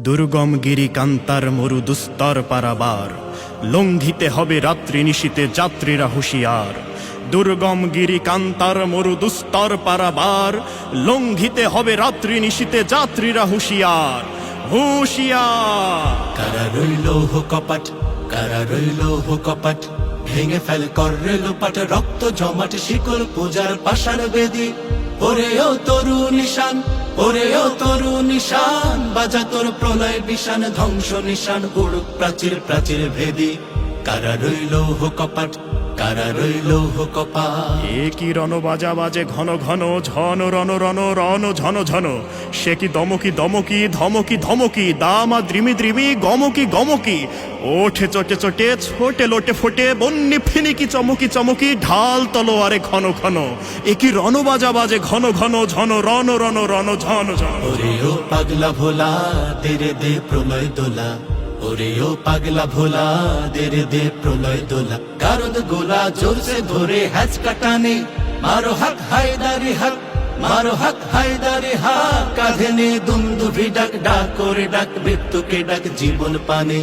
দুর্গম গিরি কান্তার মরু দুস্তর পারাবার। লঙ্ঘিতে হবে রাত্রি নিশীতে যাত্রীরা হুঁশিয়ার। দুর্গম গিরি কান্তার মরু দুস্তর পারাবার। লঙ্ঘিতে হবে রাত্রি নিশীতে যাত্রীরা হুঁশিয়ার। হুঁশিয়ার! কারা রইল কপাট কারা রইল কপাট ভেঙে ফেল কর রক্ত জমাট, শিকল পূজার পাষাণ বেদি, ওরে ও তরু নিশান। ওরে ও তরু নিশান, বাজা তোর প্রলয় বিশান ধ্বংস নিশান গুড় প্রাচীর প্রাচীর ভেদি। কারা রইল হো কপাট? কারা রইল হো কপাট এ কি রণ বাজা বাজে ঘন ঘন ঝন রণ রণ রণ ঝন ঝন। সে কি দমকি দমকি ধমকি ধমকি দামা দ্রিমি দ্রিমি গমকি গমকি। ওঠে চটে চটে ছোটে লোটে ফোটে বন্যি ফিনিকি চমকি চমকি ঢাল তলোয়ারে ঘন ঘন। এ কি রণ বাজা বাজে ঘন ঘন ঝন রণ রণ রণ ঝন ঝন। ওরে ও পাগলা ভোলা দেরে দে প্রলয় দোলা। ওরে ও পাগলা ভোলা দের দে প্রলয় দোলা। কারদ গোলা জোরসে ধরে হ্যাচ কাটানে। মারো হাক হায়দারি হাক, মারো হাক হায়দারি হাক। কাঁধে নে দুমদুভি ডাক ডাক করে ডাক, মৃত্যুকে ডাক জীবন পানে।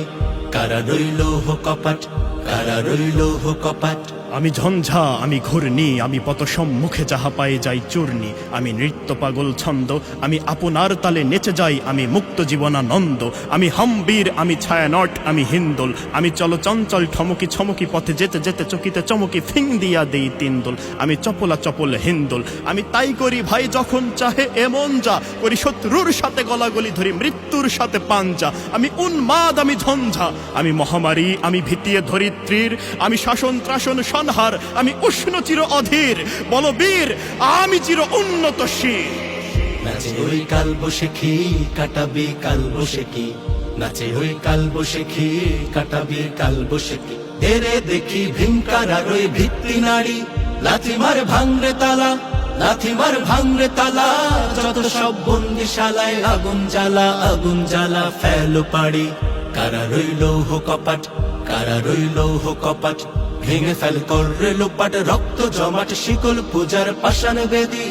কারা রইল হো কপাট কারা রইল হো কপাট। আমি ঝঞ্ঝা, আমি ঘূর্ণি, আমি পত সম্মুখে যাহা পায়ে যাই চূর্ণি। আমি নৃত্য পাগল ছন্দ, আমি আপনার তালে নেচে যাই, আমি মুক্ত জীবনানন্দ। আমি হাম্বীর, আমি ছায়ানট, আমি হিন্দোল। আমি চল চঞ্চল, ঠমকি ছমকি পথে যেতে যেতে চকিতে চমকি ফিং দিয়া দেই তিনদোল আমি চপলা চপল হিন্দোল। আমি তাই করি ভাই যখন চাহে এমন যা। করি শত্রুর সাথে গলাগলি ধরি, মৃত্যুর সাথে পাঞ্জা। আমি উন্মাদ, আমি ঝঞ্ঝা। আমি মহামারী, আমি ভিতিয়ে ধরিত্রীর আমি শাসন ত্রাসন সংহার আমি উষ্ণ চির অধীর। বলবীর আমি চির উন্নত শির। নাচে ওই কাল বসে খি, কাটাবি কাল বসে কি নাচে ওই কাল বসে খি, কাটাবি কাল বসে কি দেখি আর ওই ভিত্তি নারী। লাথি মার ভাঙরে তালা লাথি মার ভাঙরে তালা। যত সব বন্দিশালায় আগুন জ্বালা আগুন জ্বালা ফেলো পাড়ি। কারা রইল হো কপাট কারা রইল হো কপাট ভেঙে ফেল কর লোপাট রক্ত জমাট শিকল পূজার পাষাণ বেদি।